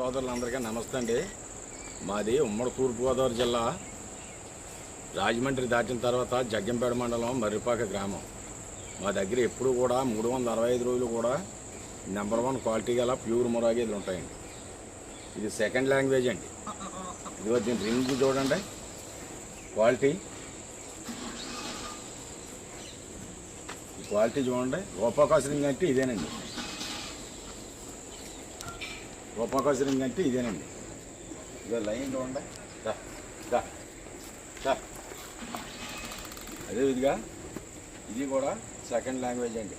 సోదరులందరికీ నమస్తే అండి. మాది ఉమ్మడి తూర్పుగోదావరి జిల్లా. రాజమండ్రి దాటిన తర్వాత జగ్గంపేట మండలం మర్రిపాక గ్రామం. మా దగ్గర ఎప్పుడు కూడా మూడు వందల అరవై ఐదు రోజులు కూడా నెంబర్ వన్ క్వాలిటీ గల ప్యూర్ మురాగేది ఉంటాయండి. ఇది సెకండ్ లాంగ్వేజ్ అండి. ఇదిగో దీని రింగ్ చూడండి. క్వాలిటీ. క్వాలిటీ చూడండి. రూపాకాశ రింగ్ అంటే ఇదేనండి. రూపాకాశ అంటే ఇదేనండి. ఇదో లైన్ చూడండి అదే విధిగా ఇది కూడా సెకండ్ లాంగ్వేజ్ అండి.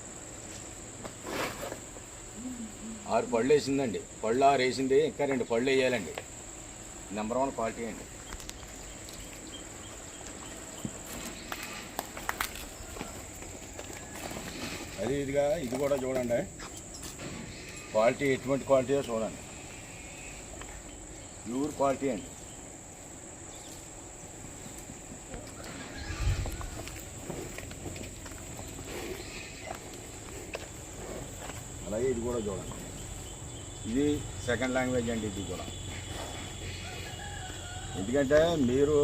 ఆరు పళ్ళు వేసిందండి. పళ్ళు ఆరు వేసింది. ఇంకా రెండు పళ్ళు వేయాలండి. నెంబర్ వన్ క్వాలిటీ అండి. అదే ఇదిగా ఇది కూడా చూడండి. క్వాలిటీ ఎటువంటి క్వాలిటీయో చూడండి. ప్యూర్ క్వాలిటీ అండి. అలాగే ఇది కూడా చూడండి. ఇది సెకండ్ లాంగ్వేజ్ అండి ఇది కూడా. ఎందుకంటే మీరు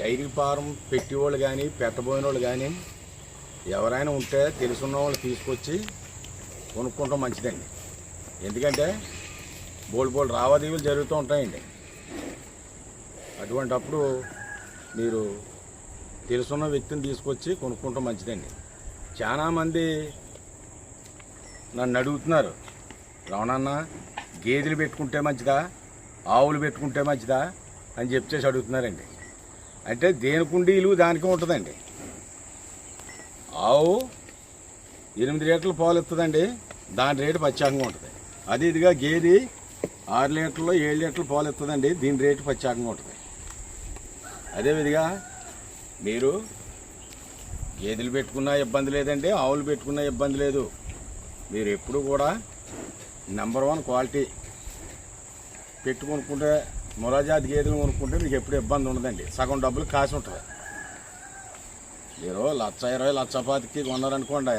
డైరీ ఫారం పెట్టేవాళ్ళు కానీ పెట్టబోయిన వాళ్ళు కానీ ఎవరైనా ఉంటే తెలుసున్న వాళ్ళు తీసుకొచ్చి కొనుక్కుంటాం మంచిదండి. ఎందుకంటే బోల్డ్ బోల్డ్ రావాదీవులు జరుగుతూ ఉంటాయండి. అటువంటప్పుడు మీరు తెలుసున్న వ్యక్తిని తీసుకొచ్చి కొనుక్కుంటాం మంచిదండి. చాలామంది నన్ను అడుగుతున్నారు రావణన్న గేదెలు పెట్టుకుంటే మంచిదా? ఆవులు పెట్టుకుంటే మంచిదా? అని చెప్పేసి అడుగుతున్నారండి. అంటే దేని కుండీలు దానికి ఉంటుందండి. ఆవు ఎనిమిది లీటర్లు పాలు ఇస్తుందండి దాని రేటు ప్రత్యేకంగా ఉంటుంది. అది ఇదిగా గేది ఆరు లీటర్లు ఏడు లీటర్లు పాలు ఇస్తుందండి దీని రేటు ప్రత్యేకంగా ఉంటుంది. అదేవిధిగా మీరు గేదెలు పెట్టుకున్నా ఇబ్బంది లేదండి ఆవులు పెట్టుకున్నా ఇబ్బంది లేదు. మీరు ఎప్పుడు కూడా నెంబర్ వన్ క్వాలిటీ పెట్టుకొనుకుంటే మొరాజాతి గేదెలు కొనుక్కుంటే మీకు ఎప్పుడు ఇబ్బంది ఉండదండి. సగం డబ్బులు కాసి ఉంటుంది. మీరు లక్ష ఇరవై లక్ష పాతికి కొన్నారనుకోండి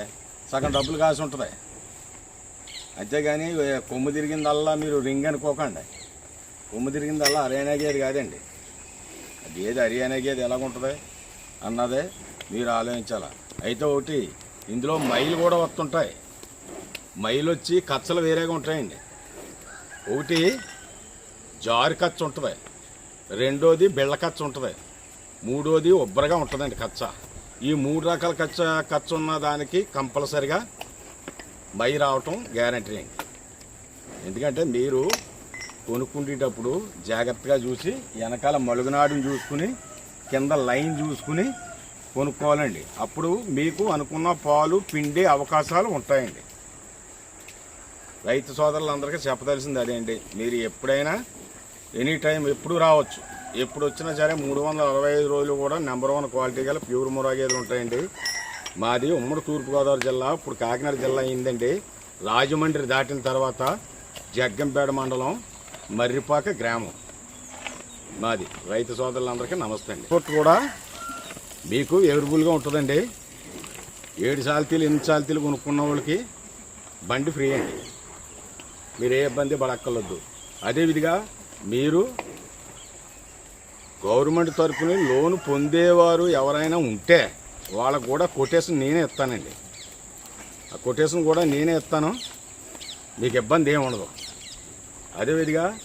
సగం డబ్బులు కాసి ఉంటుంది. అంతేగాని కొమ్ము తిరిగిందల్లా మీరు రింగ్ అనుకోకండి. కొమ్ము తిరిగిందల్లా హర్యానా గేది కాదండి. అది ఏది హర్యానా గేది ఎలాగుంటుంది అన్నదే మీరు ఆలోచించాలి? అయితే ఒకటి ఇందులో మైలు కూడా వస్తుంటాయి. మైలు వచ్చి కచ్చలు వేరేగా ఉంటాయండి. ఒకటి జారు కచ్చ ఉంటుంది. రెండోది బిళ్ళ కచ్చ ఉంటుంది. మూడోది ఉబ్బరగా ఉంటుందండి కచ్చ. ఈ మూడు రకాల కచ్చ కచ్చ ఉన్న దానికి కంపల్సరిగా మై రావటం గ్యారంటీ అండి ఎందుకంటే మీరు కొనుక్కుండేటప్పుడు జాగ్రత్తగా చూసి వెనకాల మలుగునాడుని చూసుకుని కింద లైన్ చూసుకుని కొనుక్కోవాలండి. అప్పుడు మీకు అనుకున్న పాలు పిండే అవకాశాలు ఉంటాయండి. రైతు సోదరులందరికీ చెప్పదలసింది అదే అండి. మీరు ఎప్పుడైనా ఎనీ టైం ఎప్పుడు రావచ్చు. ఎప్పుడు వచ్చినా సరే మూడు వందల అరవై ఐదు రోజులు కూడా నెంబర్ వన్ క్వాలిటీ గల ప్యూర్ మురాగేదులు ఉంటాయండి. మాది ఉమ్మడి తూర్పుగోదావరి జిల్లా ఇప్పుడు కాకినాడ జిల్లా అయిందండి. రాజమండ్రి దాటిన తర్వాత జగ్గంపేట మండలం మర్రిపాక గ్రామం. మాది రైతు సోదరులందరికీ నమస్తే అండి. ఇంకోటి కూడా మీకు ఎవరిబుల్గా ఉంటుందండి. ఏడు సాల్తీలు ఎనిమిది సాల్తీలు కొనుక్కున్న వాళ్ళకి బండి ఫ్రీ అండి. మీరు ఏ ఇబ్బంది పడక్కర్లొద్దు అదేవిధిగా మీరు గవర్నమెంట్ తరఫున లోన్ పొందేవారు ఎవరైనా ఉంటే వాళ్ళకు కూడా కొటేషన్ నేనే ఇస్తానండి. ఆ కొటేషన్ కూడా నేనే ఇస్తాను. మీకు ఇబ్బంది ఏమి ఉండదు. అదేవిధిగా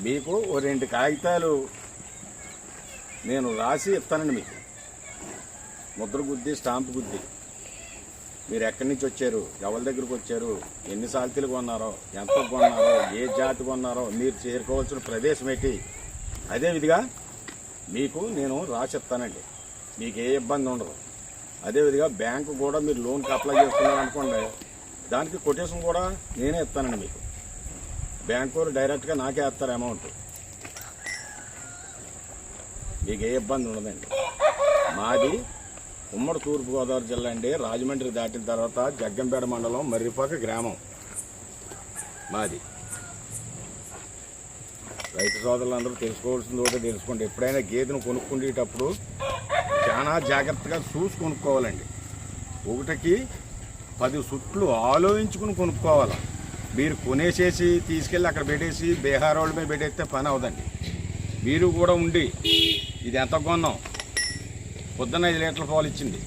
మీకు ఓ రెండు కాగితాలు నేను రాసి ఇస్తానండి మీకు. ముద్ర గుద్ది స్టాంప్ గుద్ది. మీరు ఎక్కడి నుంచి వచ్చారు? ఎవరి దగ్గరికి వచ్చారు? ఎన్ని సాల్తీలు కొన్నారో? ఎంత కొన్నారో? ఏ జాతి కొన్నారో? మీరు చేరుకోవాల్సిన ప్రదేశం ఏంటి? అదేవిధిగా మీకు నేను రాసిస్తానండి మీకు ఏ ఇబ్బంది ఉండదు. అదేవిధంగా బ్యాంకు కూడా మీరు లోన్కి అప్లై చేస్తున్నారు అనుకోండి దానికి కొటేషన్ కూడా నేనే ఇస్తానండి మీకు. బ్యాంకు డైరెక్ట్గా నాకే వేస్తారు అమౌంట్. మీకు ఏ ఇబ్బంది ఉండదండి. మాది ఉమ్మడి తూర్పుగోదావరి జిల్లా అండి. రాజమండ్రి దాటిన తర్వాత జగ్గంపేట మండలం మర్రిపాక గ్రామం మాది. రైతు సోదరులందరూ తెలుసుకోవాల్సింది ఒకటే తెలుసుకోండి. ఎప్పుడైనా గేదెను కొనుక్కునేటప్పుడు చాలా జాగ్రత్తగా చూసి కొనుక్కోవాలండి. ఒకటికి పది సుట్లు ఆలోచించుకుని కొనుక్కోవాలి. మీరు కొనేసేసి తీసుకెళ్ళి అక్కడ పెట్టేసి బీహార్ వాళ్ళ మీద పెట్టేస్తే పని అవదండి. మీరు కూడా ఉండి ఇది ఎంత కొన్నాం? పొద్దున్న ఐదు లీటర్ల పాలు ఇచ్చింది.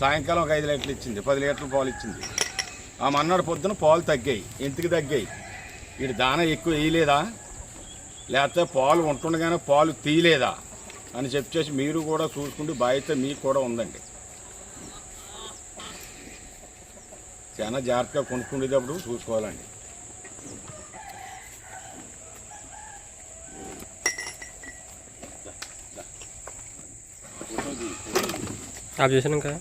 సాయంకాలం ఒక ఐదు లీటర్లు ఇచ్చింది. పది లీటర్ల పాలు ఇచ్చింది. ఆ మన్నాడు పొద్దున పాలు తగ్గాయి. ఎందుకు తగ్గాయి. వీడు దాన ఎక్కువ వేయలేదా? లేకపోతే పాలు ఉంటుండగానే పాలు తీయలేదా? అని చెప్పేసి మీరు కూడా చూసుకుంటే బాధ్యత మీకు కూడా ఉందండి. చాలా జాగ్రత్తగా కొనుక్కునేటప్పుడు చూసుకోవాలండి. ఆఫ్ చేసాను ఇంకా?